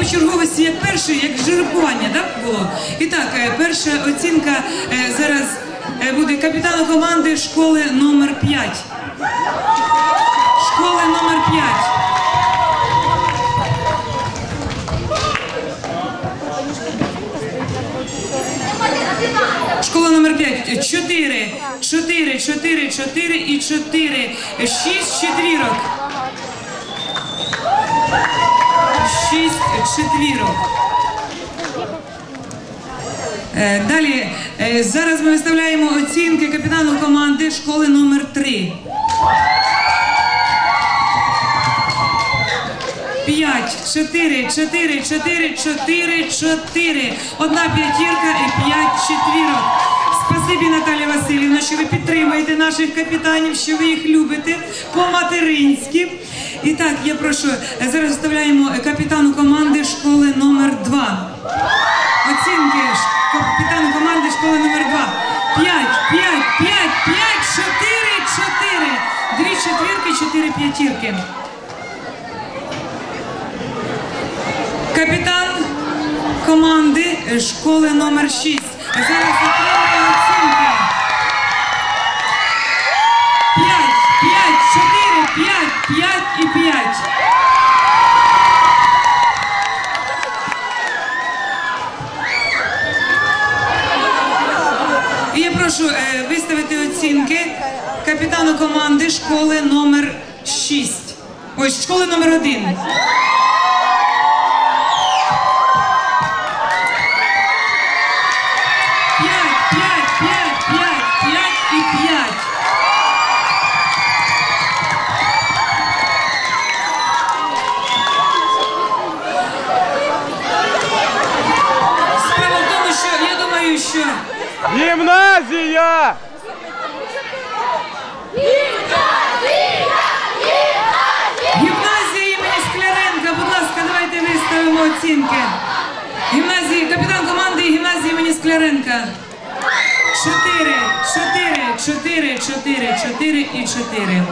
по черговості як перший, як жеребкування, так було? І так, е, перша оцінка е, зараз е, буде капітану команди школи номер 5. Школи номер 5. Школа номер 5. 4, 4, 4, 4 і 4. 6 четвірок. 6 четвірок. Е, Далі, е, зараз ми виставляємо оцінки капітану команди школи номер 3. 5, 4, 4, 4, 4, 4. Одна п'ятірка і п'ять четвірок. Спасибі, Наталя Васильівна, що ви підтримуєте наших капітанів, що ви їх любите по-материнськи. І так, я прошу, зараз вставляємо капітану команди школи номер 2. Оцінки капітану команди школи номер 2. 5, 5, 5, 5, 4, 4. Дві четвірки, чотири п'ятірки. Капітан команди школи номер 6. Зараз отримує оцінки. 5, 5, 4, 5, 5 і п'ять. І я прошу е, виставити оцінки капітану команди школи номер 6. Ось школи номер 1. Я думаю, що Гімназія! гімназія імені Скляренка, будь ласка, давайте виставимо оцінки. Гімназії, капітан команди гімназії імені Скляренка. Чотири, чотири, чотири, чотири, чотири і чотири.